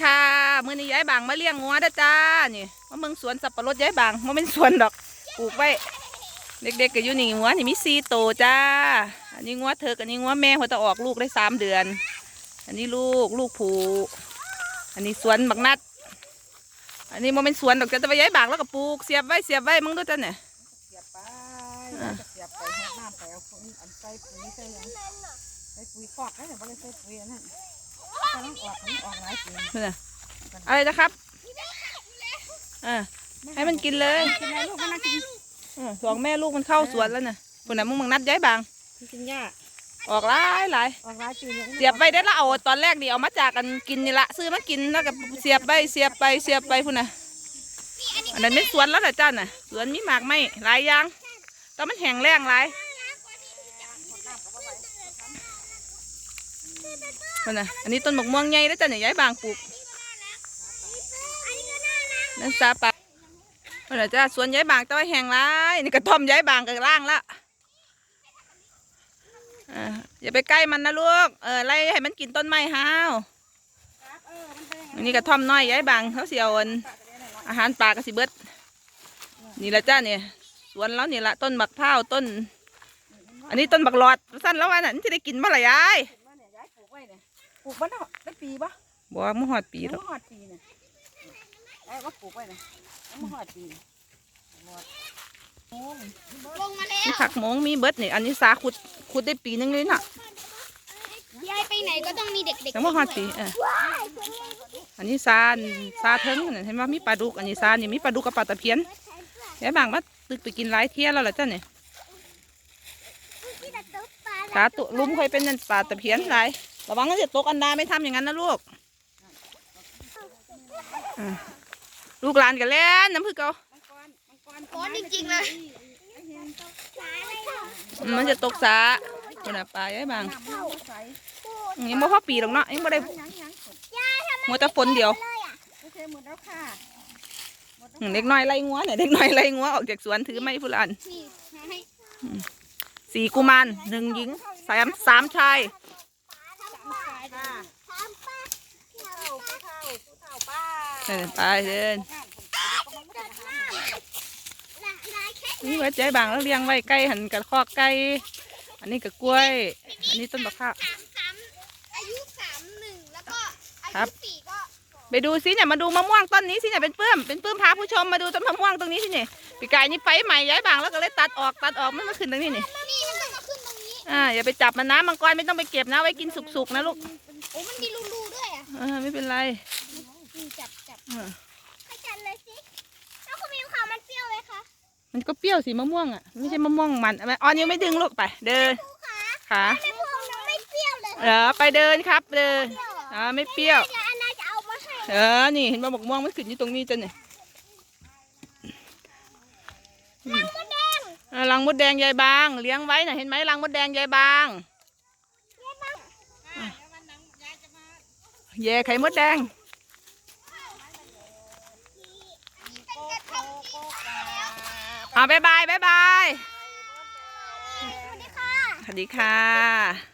ค่ะมือนี้ย้ายบางมาเลี้ยงงัวด้จ้านี่มาเมืองสวนสับปะรดย้ายบางมันเป็นสวนดอกปลูกไว้ เด็กๆก็อยู่นี่งัวนี่มีสี่โตจ้า อันนี้งัวเถิกอันนี้งัวแม่หัวตะออกลูกได้สามเดือน อันนี้ลูกลูกผูอันนี้สวนบักนัด อันนี้มันเป็นสวนดอกจ้าแต่ว่าย้ายบางแล้วก็ปลูกเสียบไว้เสียบไว้มึงดูจ้าเนี่ยเสียบไปแล้วก็เสียบไปน้ำไปเอาอันใส่ปุ๋ยใส่หยังใส่ปุ๋ยคอกได้แต่บ่ได้ใส่ปุ๋ยอันนั้ นถ้ามันออกมันออกหลายปุ๋ยนี่นะอะไรนะครับอ่าให้มันกินเลยกินอะไรลูกมันน่ากินอ่าสองแม่ลูกมันเข้าสวนแล้วน่ะคนน่ะมึงบักนัดย้ายบางกินหญ้าออกหลายหลายออกหลายปุ๋ยเสียบไปได้ละเอาตอนแรกนี่เอามาจากกันกินนี่ละซื้อมากินแล้วก็เสียบไปเสียบไปเสียบไปพุ่นน่ะอันนั้นเป็นสวนแล้วนะจ้าน่ะสวนมีหมากไม้หลายอย่างแต่มันแห้งแล้งหลาย พุ่นน่ะอันนี้ต้นมะม่วงใหญ่แล้วจ้าเนี่ยย้ายบางปลูกนั่นซาปะพุ่นน่ะจ้าสวนย้ายบางแต่ว่าแห้งหลายนี่กระท่อมย้ายบางกับล่างละอ่าอย่าไปใกล้มันนะลูก เออไล่ให้มันกินต้นไม้ห้าวอันนี้กระท่อมน้อยย้ายบางเขาเสียวนอาหารปลากระสิเบิดนี่ละจ้าเนี่ยสวนแล้วนี่ละต้นบักพร้าวต้น อันนี้ต้นบักหลอดสั้นแล้ววันนั้นจะได้กินเมื่อไหร่ยาย ไว้เนี่ยปลูกบ้านเนาะได้ปีปะบัวมหอดปียังแล้วไม่หอดปีเนี่ยย้ายว่าปลูกไว้เนี่ยยังไม่หอดปีหอดโอ้ยลงมาแล้มีวผักหมงมีเบิดนี่อันนี้สาขุดขุดได้ปีนึงเลยน่ะยายไปไหนก็ต้องมีเด็กยังไม่หอดปีเอออันนี้ซาซาเทิงนั่นเห็นว่ามีปลาดุกอันนี้ซานี่มีปลาดุกกับปลาตะเพียนย้ายบางมาตึกไปกินหลายเที่ยแล้วล่ะจ้าเนี่ยปลาตุลุ่มเคยเป็นนั่นปลาตะเพียนหลาย ระวังมันจะตกอันดาไม่ทำอย่างนั้นนะลูกอะลูกหลานกันแล้วน้ำพึ่งเกามังกรมังกรๆโอนจริงๆเลยมันจะตกสาคนน่ะปลาย้ายบางน้ำมันใสยังไม่พอปีหรอกเนาะยังไม่ได้ยังยังมัวแต่ฝนเดียวโอเคหมดแล้วค่ะอืมเด็กน้อยไล่งัวเนี่ยเด็กน้อยไล่งัวออกจากสวนถือไม้ผู้ละอันที่ให้สี่กุมารหนึ่งหญิงสามสามชาย ค่ะผู้เฒ่าผู้เฒ่าผู้เฒ่าป้าเดินไปเดินนี่ไว้ใจบางแล้วเลี้ยงไว้ใกล้หันกับคอกไก่อันนี้กับกล้วย อันนี้ต้นบักข้าวสามสามอายุสามหนึ่งแล้วก็อาครัยุบสี่ก็ไปดูสิเนี่ยมาดูมะม่วงต้นนี้สิเนี่ยเป็นเปื้มเป็นเปื้มพาผู้ชมมาดูต้นมะม่วงตรงนี้สิเนี่ยปีกายนี่ไฟใหม่ย้ายบางแล้วก็เลยตัดออกตัดออกมันมาขึ้นตรงนี้นี่ อ่าอย่าไปจับมันนะมังกรไม่ต้องไปเก็บนะ ไว้กินสุกๆนะลูกโอ้มันมีรูๆด้วยอะเออไม่เป็นไรนี่จับจับอ่าให้จันเลยสิแล้วคุณมิวค่ะมันเปรี้ยวไหมคะมันก็เปรี้ยวสิมะม่วงอะไม่ใช่มะม่วงมันเอาไปอ๋อยังไม่ดึงลูกไปเดินครูคะขาไม่พวงน้องไม่เปรี้ยวเลยเออไปเดินครับเดินเปรี้ยวเหรออ่าไม่เปรี้ยว เดี๋ยวอันน่าจะเอามาให้เออนี่เห็นมะบกม่วงมันขึ้นอยู่ตรงนี้จ้ะเนี่ยมดแดงเออ รังมดแดงยายบาง เลี้ยงไว้น่ะเห็นไหมรังมดแดงยายบางแย่ไข่มดแดงเป็นกระทงที่มาแล้วอ่าบายบายบายบายสวัสดีค่ะ สวัสดีค่ะ